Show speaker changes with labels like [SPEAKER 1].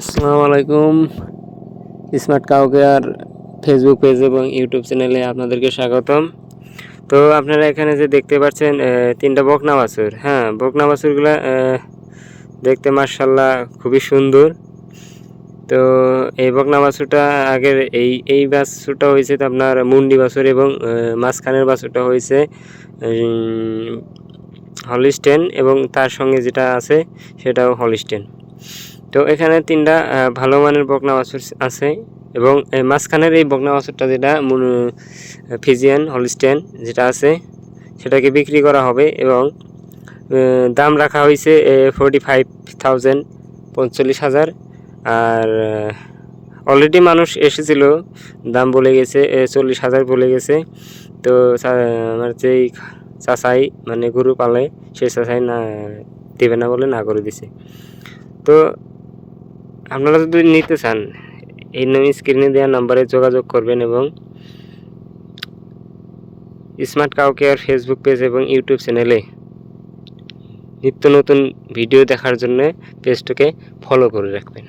[SPEAKER 1] আসসালামু আলাইকুম। Smart cow care Facebook page এবং ইউটিউব চ্যানেলে আপনাদেরকে স্বাগতম। তো আপনারা এখানে যে দেখতে পাচ্ছেন তিনটা বকনা বাছুর। হ্যাঁ বকনা বাছুরগুলো দেখতে মার্শাল্লাহ খুবই সুন্দর। তো এই বকনা বাছুরটা আগের এই এই বাছুরটা হয়েছে তো আপনার মুন্ডি বাছুর এবং মাঝখানের বাছুরটা হয়েছে হলিস্টেন এবং তার সঙ্গে যেটা আছে সেটাও হলিস্টেন। তো এখানে তিনটা ভালো মানের বকনা বাছুর আছে এবং মাঝখানের এই বকনা বাছুরটা যেটা ফিজিয়ান হলিস্টেন যেটা আছে, সেটাকে বিক্রি করা হবে এবং দাম রাখা হয়েছে ফোরটি ফাইভ থাউজেন্ড পঞ্চল্লিশ হাজার। আর অলরেডি মানুষ এসেছিল, দাম বলে গেছে চল্লিশ হাজার বলে গেছে। তো আমার যেই চাচাই মানে গরু পালে সেই চাচাই না, দেবে না বলে না করে দিছে। তো আপনারা যদি নিতে চান, এই নামে স্ক্রিনে দেওয়া নাম্বারে যোগাযোগ করবেন এবং smart cow care Facebook page এবং ইউটিউব চ্যানেলে নিত্য নতুন ভিডিও দেখার জন্য পেজটাকে ফলো করে রাখবেন।